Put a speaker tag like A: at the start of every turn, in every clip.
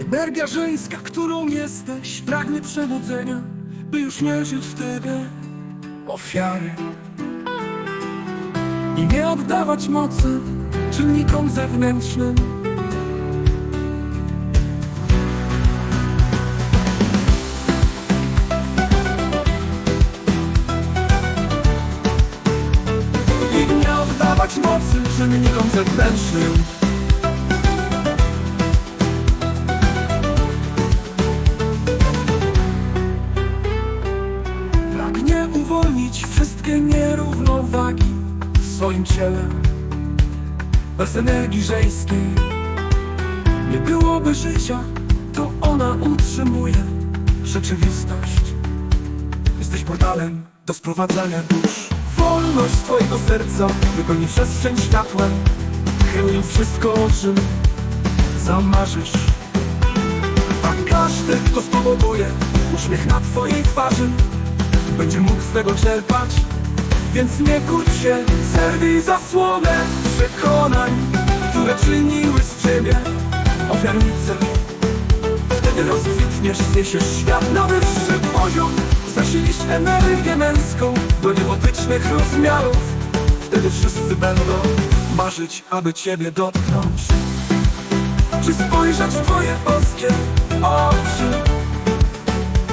A: Energia żeńska, którą jesteś, pragnie przebudzenia, by już nie żyć w tybie ofiary. I nie oddawać mocy czynnikom zewnętrznym. I nie oddawać mocy czynnikom zewnętrznym. Uwolnić wszystkie nierównowagi w swoim ciele. Bez energii żeńskiej Nie byłoby życia, to ona utrzymuje rzeczywistość. Jesteś portalem do sprowadzania dusz. Wolność twojego serca wypełni przestrzeń światłem. Chylując wszystko, o czym zamarzysz. A każdy, kto spowoduje uśmiech na twojej twarzy będzie mógł z tego czerpać. Więc nie kłóć się, zerwij zasłonę przekonań Które czyniły z ciebie ofiarnicę. Wtedy rozkwitniesz, zniesiesz świat na wyższy poziom. Zasilisz energię męską do niebotycznych rozmiarów. Wtedy wszyscy będą marzyć, aby ciebie dotknąć. Czy spojrzeć w twoje boskie oczy?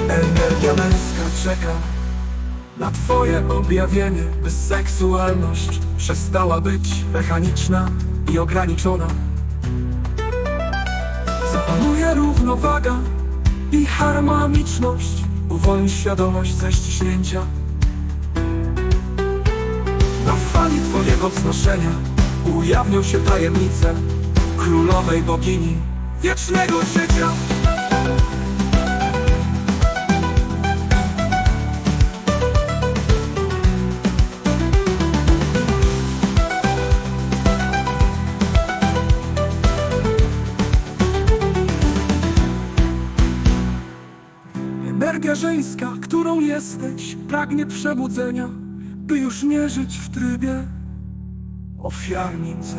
A: Energia męska czeka na twoje objawienie, by seksualność przestała być mechaniczna i ograniczona. Zapanuje równowaga i harmoniczność, uwolni świadomość ze ściśnięcia. Na fali twojego wznoszenia ujawnią się tajemnice królowej bogini wiecznego życia. Żeńska, którą jesteś, pragnie przebudzenia, by już nie żyć w trybie ofiarnicy.